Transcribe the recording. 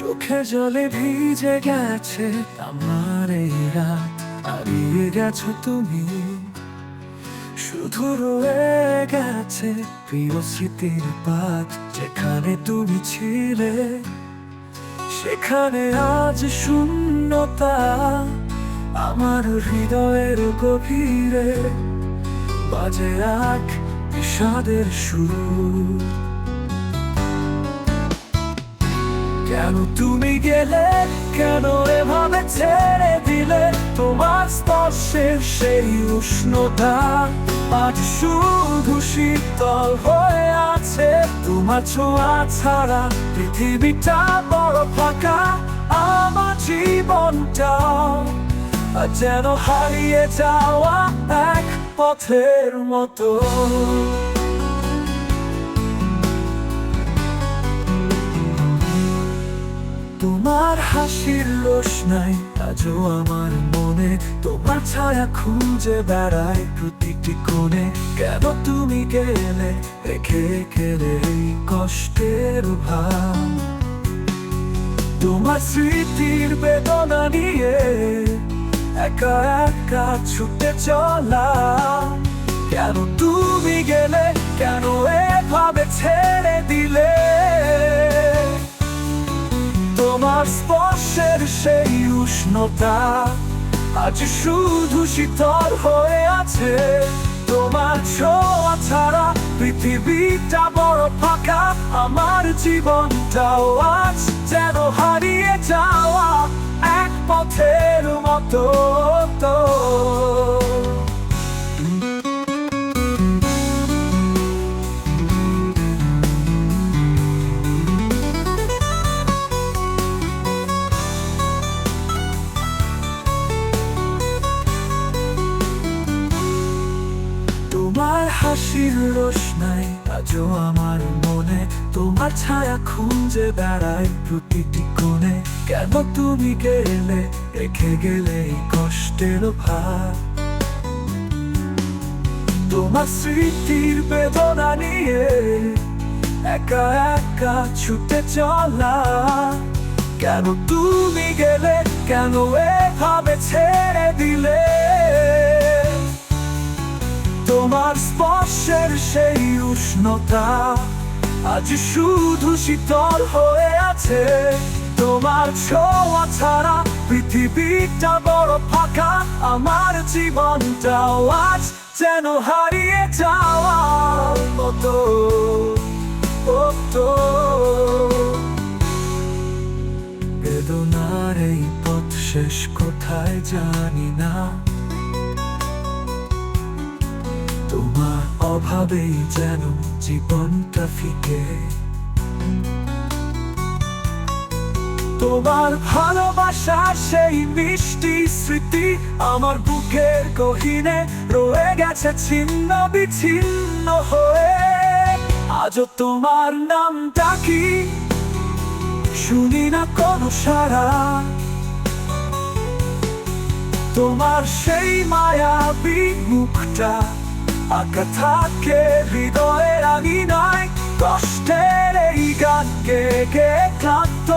চোখে জলে ভিজে গেছে আমার এই রাত। হারিয়ে গেছো তুমি। শুধু রয়ে গেছে প্রিয় স্মৃতির পাত যেখানে তুমি ছিলে। সেখানে আজ শূন্যতা আমার হৃদয়ের গভীরে। বাজে এক বিষাদের সুর কেন তুমি গেলে? কেন এভাবে ছেড়ে দিলে? তোমার স্পর্শের সেই উষ্ণতা আজ শুধু শীতল হয়ে আছে। তোমার ছোঁয়া ছাড়া পৃথিবীটা বড় ফাঁকা। আমার জীবনটা যেন হারিয়ে যাওয়া এক পথের মতো। তোমার হাসির রোশনাই আজও আমার মনে তোমার ছায়া খুঁজে বেড়ায় প্রতিটি কোণে। কেন তুমি গেলে, রেখে গেলে এই কষ্টের ভাব? তোমার স্মৃতির বেদনা নিয়ে একা একা ছুটে চলা। কেন তুমি স্পর্শের সেই উষ্ণতা, আজ শুধু শীতল হয়ে আছে। তোমার ছোঁয়া ছাড়া পৃথিবীটা বড় ফাঁকা, আমার জীবনটাও আজ যেন হারিয়ে যাওয়া এক পথের মতো। তো হাসির রোশনাই আজও আমার মনে তোমার ছায়া খুঁজে বেড়ায় প্রতিটি কোণে। কেন তুমি গেলে, রেখে গেলে কষ্টের ভার? তোমার স্মৃতির বেদনা নিয়ে একা একা ছুটে চলা। কেন তুমি গেলে, কেন এভাবে ছেড়ে দিলে? তোমার স্পর্শের সেই উষ্ণতা আজ শুধু শীতল হয়ে আছে। তোমার ছোঁয়া ছাড়া পৃথিবীটা বড় ফাঁকা। আমার জীবনটাও আজ যেন হারিয়ে যাওয়ার মতো। বেদনার এই পথ শেষ কোথায় জানি না। অভাবেই যেন জীবনটা ফিকে। তোমার ভালোবাসা সেই মিষ্টি স্মৃতি আমার বুকের গহিনে রয়ে গেছে ছিন্ন বিচ্ছিন্ন হয়ে। আজও তোমার নাম ডাকি শুনি না কোনো সারা তোমার সেই মায়াবী মুখটা আঁকা থাকে হৃদয়ের আঙিনায় কষ্টের এই গানকে কে ক্লান্ত